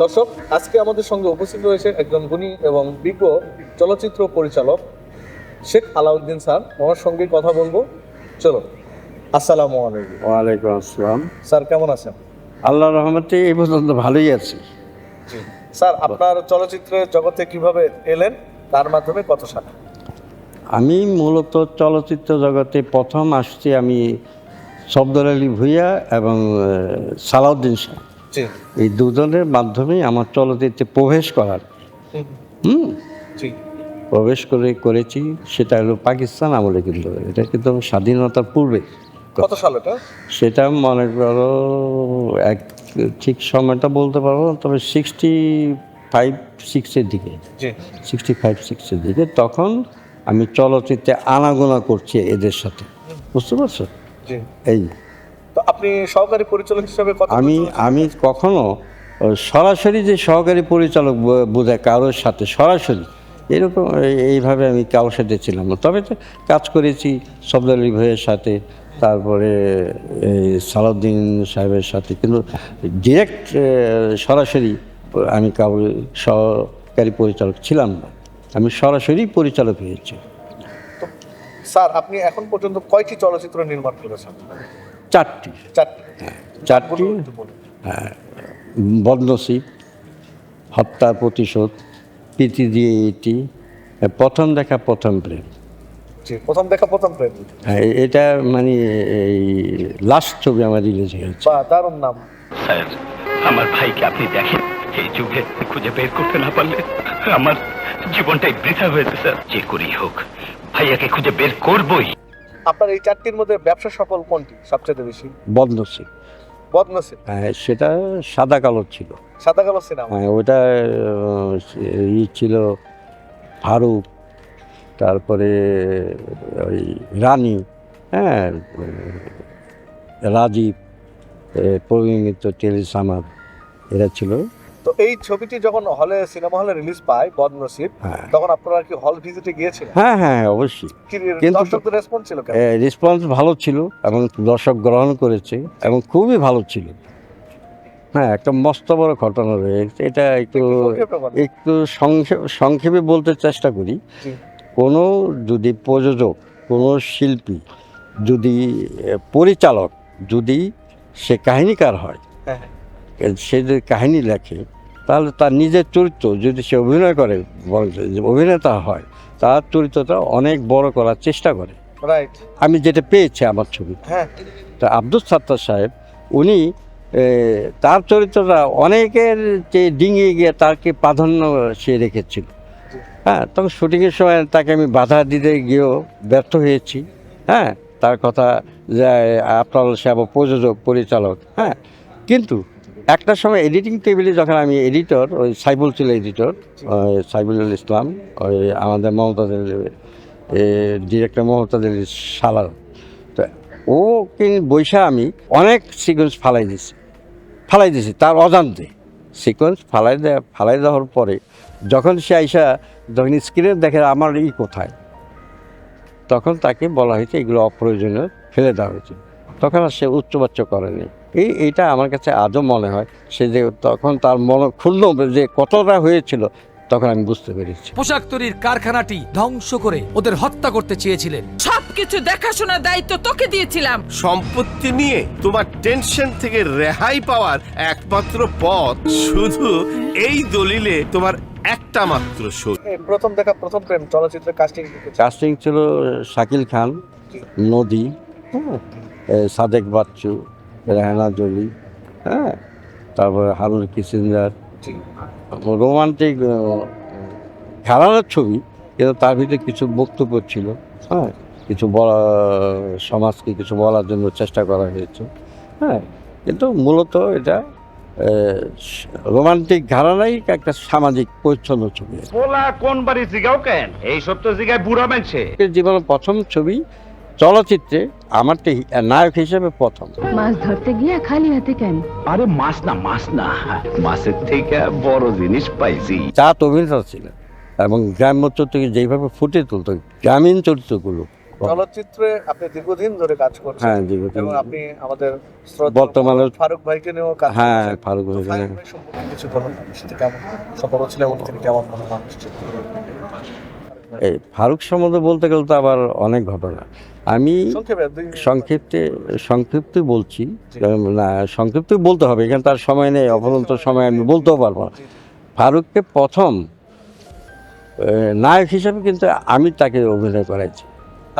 দর্শক আজকে আমাদের সঙ্গে উপস্থিত রয়েছে একজন গুণী এবং বিজ্ঞ চলচ্চিত্র পরিচালক শেখ আলাউদ্দিন স্যার। ওনার সঙ্গে কথা বলব। চলো আসসালামু আলাইকুম। ওয়ালাইকুম আসসালাম। স্যার কেমন আছেন? আল্লাহ রহমতে এই পর্যন্ত ভালোই আছি। স্যার আপনার চলচ্চিত্রের জগতে কীভাবে এলেন তার মাধ্যমে কত সালে? আমি মূলত চলচ্চিত্র জগতে প্রথম আসছি আমি শব্দর আলী ভুইয়া এবং সালাউদ্দিন শাহ এই দুজনের মাধ্যমেই আমার চলচ্চিত্রে প্রবেশ করার। হুম, প্রবেশ করে করেছি সেটা হলো পাকিস্তান আমলে কিন্তু। এটা কিন্তু স্বাধীনতার পূর্বে। কত সাল এটা? সেটা মনে করো এক ঠিক সময়টা বলতে পারব তবে সিক্সটি ফাইভ সিক্সের দিকে। সিক্সটি ফাইভ সিক্সের দিকে। তখন আমি চলচ্চিত্রে আনাগোনা করছি এদের সাথে। বুঝতে পারছ? এই তো আপনি সহকারী পরিচালক হিসেবে আমি আমি কখনো সরাসরি যে সহকারী পরিচালক বোঝায় কারোর সাথে সরাসরি এরকম এই- এইভাবে আমি কারোর সাথে ছিলাম না। তবে তো কাজ করেছি শব্দ আলী ভাইয়ের সাথে তারপরে এই সালাউদ্দিন সাহেবের সাথে কিন্তু ডিরেক্ট সরাসরি আমি কারোর সহকারী পরিচালক ছিলাম না। আমি সরাসরি পরিচালক হয়েছি। স্যার আপনি এখন পর্যন্ত কয়টি চলচ্চিত্র নির্মাণ করেছেন? চারটি। চারটি। হ্যাঁ বদনসিব হত্যার প্রতিশোধ প্রীতি দিয়ে এটি প্রথম দেখা প্রথম প্রেম। প্রথম দেখা প্রথম প্রেম। হ্যাঁ, এটা মানে এই লাস্ট ছবি আমার রিলিজ হয়েছে। দারুণ নাম। স্যার আমার ভাইকে আপনি দেখেন এই যুগে খুঁজে বের করতে না পারলে আমার জীবনটাই বৃথা হয়েছে স্যার। যে করেই হোক ভাইয়াকে খুঁজে বের করবই। আপনার এই চারটির মধ্যে ব্যবসা সফল কোনটি সবচেয়ে বেশি? বদনসিব বদনসিব হ্যাঁ, সেটা সাদা কালো ছিল। সাদা কালো সিনেমা? হ্যাঁ, ওটা ই ছিল ফারুক তারপরে ওই রানী হ্যাঁ রাজীব এ, প্রবীণ মিত্র টেলিসামার এরা ছিল। তো এই ছবিটি যখন হলে সিনেমা হলে রিলিজ পায় বদনসিব হ্যাঁ। তখন আপনারা কি হল ভিজিটে গিয়েছিলেন? হ্যাঁ হ্যাঁ অবশ্যই। কিন্তু- দর্শকদের রেসপন্স ছিল রেসপন্স ভালো ছিল এবং দর্শক গ্রহণ করেছে এবং খুবই ভালো ছিল। হ্যাঁ একটা মস্ত বড় ঘটনা রয়েছে। এটা একটু একটু সংক্ষেপে বলতে চেষ্টা করি। কোনো যদি প্রযোজক কোনো শিল্পী যদি পরিচালক যদি সে কাহিনীকার হয় হ্যাঁ এ, সে যদি কাহিনী লেখে তাহলে তার নিজের চরিত্র যদি সে অভিনয় করে অভিনেতা হয় তার চরিত্রটা অনেক বড় করার চেষ্টা করে। রাইট আমি যেটা পেয়েছি আমার ছবি। হ্যাঁ। তা আব্দুল সাত্তার সাহেব উনি তার চরিত্রটা অনেকের যে ডিঙিয়ে গিয়ে তাকে প্রাধান্য সে রেখেছিল। হ্যাঁ তখন শুটিংয়ের সময় তাকে আমি বাধা দিতে গিয়েও ব্যর্থ হয়েছি। হ্যাঁ তার কথা যে আপনার সাহেব প্রযোজক পরিচালক হ্যাঁ। কিন্তু একটা সময় এডিটিং টেবিলে যখন আমি এডিটর ওই সাইবুল ছিল এডিটর সাইবুল ইসলাম ওই আমাদের মমতাজের ডিরেক্টর মমতাজের সালার তো ও কিন্তু বৈশা আমি অনেক সিকোয়েন্স ফালাই দিছি। ফালাই দিছি তার অজান্তে। সিকোয়েন্স ফালাই দেওয়া ফালাই দেওয়ার পরে যখন সে আইসা যখন স্ক্রিনে দেখে আমার ই কোথায় তখন তাকে বলা হয়েছে এগুলো অপ্রয়োজনীয় ফেলে দেওয়া হয়েছে। তখন আর সে উচ্চবাচ্য করেনি। এই এইটা আমার কাছে আজও মনে হয়। সে যে তখন তার মন ক্ষুণ্ণ যে কতটা হয়েছিল তখন আমি বুঝতে পেরেছি। পোশাক তৈরির কারখানাটি ধ্বংস করে ওদের হত্যা করতে চেয়েছিলেন। সবকিছু দেখাশোনার দায়িত্ব তোকে দিয়েছিলাম। সম্পত্তি নিয়ে তোমার টেনশন থেকে রেহাই পাওয়ার একমাত্র পথ শুধু এই দলিলে তোমার একটা মাত্র সুখ এই প্রথম দেখা প্রথম প্রেম চলচ্চিত্রের কাস্টিং কাস্টিং ছিল শাকিল খান নদী হ্যাঁ সাদেক বাচ্চু রেহানা জলি হ্যাঁ? তারপরে হারুন কিসিঞ্জার। রোমান্টিক খেলানোর ছবি কিন্তু তার ভিতরে কিছু বক্তব্য ছিল হ্যাঁ? কিছু বলা সমাজকে কিছু বলার জন্য চেষ্টা করা হয়েছে হ্যাঁ? কিন্তু মূলত এটা রোমান্টিক ঘরানাই একটা সামাজিক পরিচ্ছন্ন ছবি। কোন বাড়ি জিগাও কেন? এই সত্য জিগায় বুড়া মানছে জীবনের প্রথম ছবি চলচ্চিত্রে আমার তো নায়ক হিসেবে প্রথম। মাছ ধরতে গিয়ে খালি হাতে কেন? আরে মাছ না মাছ না। মাছের থেকে বড় জিনিস পাইছি। চাঁদ অভিনেতা ছিলেন এবং গ্রাম্য চরিত্রকে যেইভাবে ফুটে তুলতো গ্রামীণ চরিত্রগুলো। চলচ্চিত্রে আপনি দীর্ঘদিন ধরে কাজ করছেন হ্যাঁ দীর্ঘদিন। এবং আপনি আমাদের বর্তমানে ফারুক ভাইকে নিয়েও কাজ হ্যাঁ ফারুক ভাই সম্পর্কে কিছু বলুন কেমন সম্পর্ক ছিল এবং তিনি কেমন মনে মানুষ এই ফারুক সম্বন্ধে বলতে গেলে তো আবার অনেক ঘটনা। আমি সংক্ষেপে সংক্ষিপ্তে সংক্ষিপ্ত বলছি। না সংক্ষিপ্ত বলতে হবে এখানে তার সময় নেই অপরন্ত সময় আমি বলতেও পারব না। ফারুককে প্রথম নায়ক হিসেবে কিন্তু আমি তাকে অভিনয় করাইছি।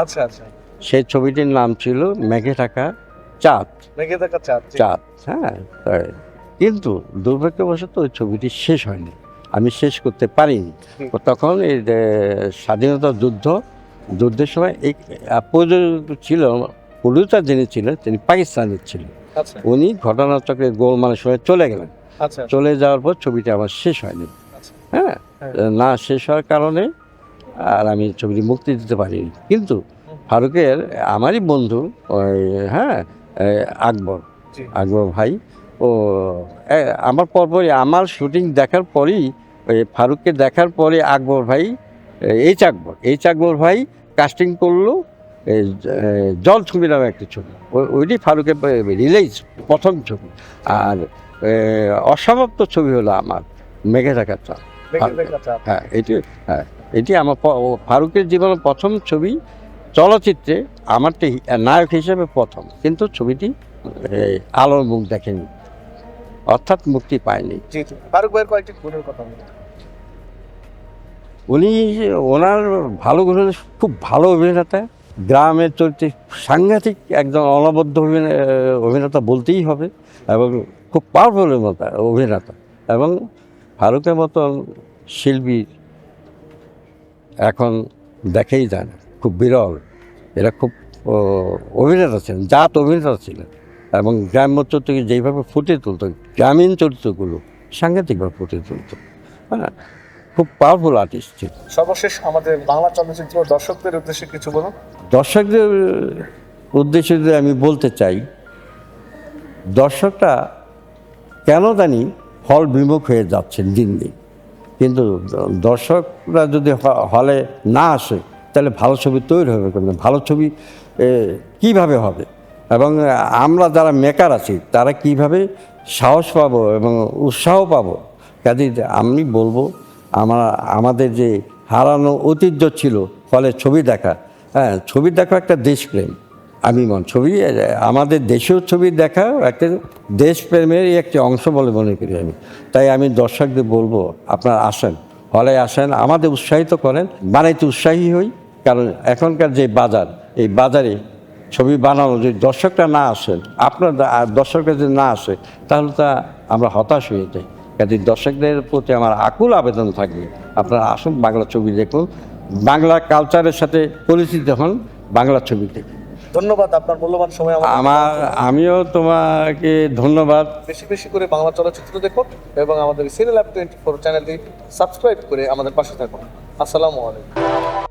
আচ্ছা আচ্ছা। সেই ছবিটির নাম ছিল মেঘে থাকা চাঁদ। মেঘে দেখা চাঁদ চাঁদ হ্যাঁ কিন্তু দুর্ভাগ্যবশত ওই ছবিটি শেষ হয়নি। আমি শেষ করতে পারিনি। তখন এই স্বাধীনতা যুদ্ধ যুদ্ধের সময় এই ছিল প্রডিউসার যিনি ছিলেন তিনি পাকিস্তানের ছিলেন। আচ্ছা। উনি ঘটনাচক্রে গোলমালের সময় চলে গেলেন। আচ্ছা। চলে যাওয়ার পর ছবিটি আমার শেষ হয়নি। আচ্ছা। হ্যাঁ? হ্যাঁ। না শেষ হওয়ার কারণে আর আমি ছবিটি মুক্তি দিতে পারিনি। কিন্তু ফারুকের আমারই বন্ধু ওই হ্যাঁ আকবর। আকবর ভাই। ও আমার পরপরই আমার শুটিং দেখার পরই ওই ফারুককে দেখার পরে আকবর ভাই এইচ আকবর এইচ আকবর ভাই কাস্টিং করল জল ছবি নামে একটা ছবি। ওই- ওইটি ফারুকের রিলিজ প্রথম ছবি। আর অসমাপ্ত ছবি হলো আমার মেঘে চাঁদ। দেখা চাঁদ। হ্যাঁ এটি হ্যাঁ এটি আমার ফারুকের জীবনের প্রথম ছবি চলচ্চিত্রে আমারটি নায়ক হিসেবে প্রথম। কিন্তু ছবিটি আলোর মুখ দেখেনি অর্থাৎ মুক্তি পায়নি। ফারুক ভাইয়ের কয়েকটি গুণের কথা উনি ওনার ভালো হলো খুব ভালো অভিনেতা। গ্রামের চরিত্রে সাংঘাতিক একজন অনবদ্য অভিনে- অভিনেতা বলতেই হবে এবং খুব পাওয়ারফুল অভিনেতা অভিনেতা। এবং ফারুকের মতন শিল্পী এখন দেখেই যায় না খুব বিরল। এরা খুব অভিনেতা ছিলেন, জাত অভিনেতা ছিলেন। এবং গ্রাম্য চরিত্রকে যেইভাবে ফুটিয়ে তুলতো, গ্রামীণ চরিত্রগুলো সাংঘাতিকভাবে ফুটিয়ে তুলতো। হ্যাঁ খুব পাওয়ারফুল আর্টিস্ট ছিল। সর্বশেষ আমাদের বাংলা চলচ্চিত্র দর্শকদের উদ্দেশ্যে কিছু বলুন। দর্শকদের উদ্দেশ্যে যদি আমি বলতে চাই দর্শকরা কেন জানি হল বিমুখ হয়ে যাচ্ছেন দিন দিন। কিন্তু দর্শকরা যদি হলে না আসে তাহলে ভালো ছবি তৈরি হবে কেন ভালো ছবি কীভাবে হবে? এবং আমরা যারা মেকার আছি তারা কীভাবে সাহস পাবো এবং উৎসাহ পাবো? কাজে আমি বলব আমরা, আমাদের যে হারানো ঐতিহ্য ছিল, ফলে ছবি দেখা। হ্যাঁ ছবি দেখা একটা দেশপ্রেম। আমি মন, ছবি আমাদের দেশীয় ছবি দেখা একটা দেশপ্রেমেরই একটি অংশ বলে মনে করি আমি। তাই আমি দর্শকদের বলব, আপনারা আসেন। হলে আসেন, আমাদের উৎসাহিত করেন। বানাইতে উৎসাহী হই, কারণ এখনকার যে বাজার, এই বাজারে ছবি বানানো, যদি দর্শকরা না আসেন, আপনার দর্শকরা যদি না আসে, তাহলে তা আমরা হতাশ হয়ে যাই। কাজে দর্শকদের প্রতি আমার আকুল আবেদন থাকবে। আপনারা আসুন বাংলা ছবি দেখুন। বাংলা কালচারের সাথে পরিচিত হন বাংলা ছবি দেখুন। ধন্যবাদ আপনার মূল্যবান সময় আমার আমিও তোমাকে ধন্যবাদ। বেশি বেশি করে বাংলা চলচ্চিত্র দেখুন এবং আমাদের অ্যাপ টোয়েন্টি ফোর চ্যানেলটি সাবস্ক্রাইব করে আমাদের পাশে থাকুন। আসসালামু আলাইকুম।